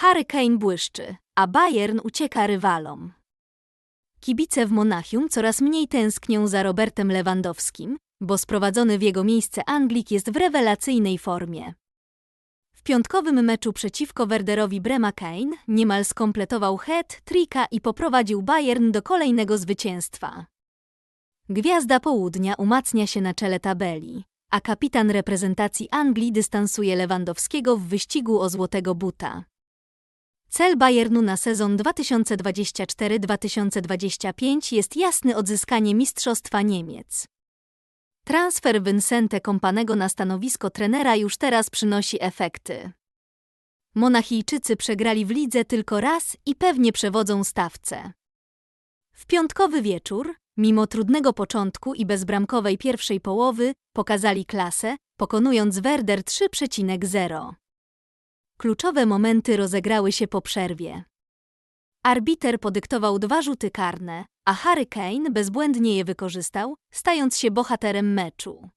Harry Kane błyszczy, a Bayern ucieka rywalom. Kibice w Monachium coraz mniej tęsknią za Robertem Lewandowskim, bo sprowadzony w jego miejsce Anglik jest w rewelacyjnej formie. W piątkowym meczu przeciwko Werderowi Brema Kane niemal skompletował head, trika i poprowadził Bayern do kolejnego zwycięstwa. Gwiazda południa umacnia się na czele tabeli, a kapitan reprezentacji Anglii dystansuje Lewandowskiego w wyścigu o złotego buta. Cel Bayernu na sezon 2024-2025 jest jasny odzyskanie Mistrzostwa Niemiec. Transfer Vincente Kompanego na stanowisko trenera już teraz przynosi efekty. Monachijczycy przegrali w lidze tylko raz i pewnie przewodzą stawce. W piątkowy wieczór, mimo trudnego początku i bezbramkowej pierwszej połowy, pokazali klasę, pokonując Werder 3,0. Kluczowe momenty rozegrały się po przerwie. Arbiter podyktował dwa rzuty karne, a Harry Kane bezbłędnie je wykorzystał, stając się bohaterem meczu.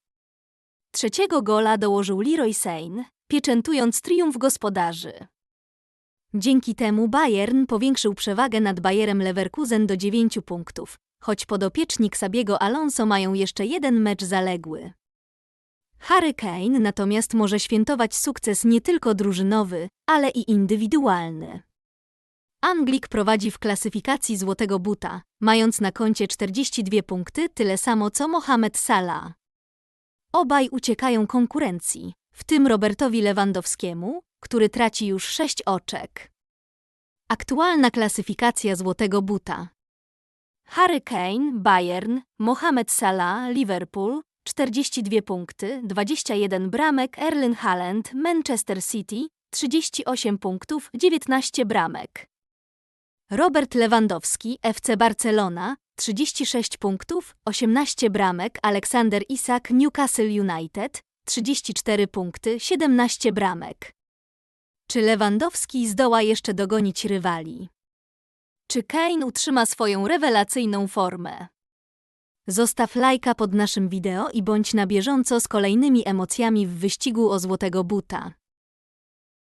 Trzeciego gola dołożył Leroy Sane, pieczętując triumf gospodarzy. Dzięki temu Bayern powiększył przewagę nad Bayerem Leverkusen do 9 punktów, choć podopieczni Xabiego Alonso mają jeszcze jeden mecz zaległy. Harry Kane natomiast może świętować sukces nie tylko drużynowy, ale i indywidualny. Anglik prowadzi w klasyfikacji Złotego Buta, mając na koncie 42 punkty, tyle samo co Mohamed Salah. Obaj uciekają konkurencji, w tym Robertowi Lewandowskiemu, który traci już 6 oczek. Aktualna klasyfikacja Złotego Buta. Harry Kane, Bayern, Mohamed Salah, Liverpool, 42 punkty, 21 bramek, Erling Haaland, Manchester City, 38 punktów, 19 bramek. Robert Lewandowski, FC Barcelona, 36 punktów, 18 bramek, Aleksander Isak, Newcastle United, 34 punkty, 17 bramek. Czy Lewandowski zdoła jeszcze dogonić rywali? Czy Kane utrzyma swoją rewelacyjną formę? Zostaw lajka pod naszym wideo i bądź na bieżąco z kolejnymi emocjami w wyścigu o złotego buta.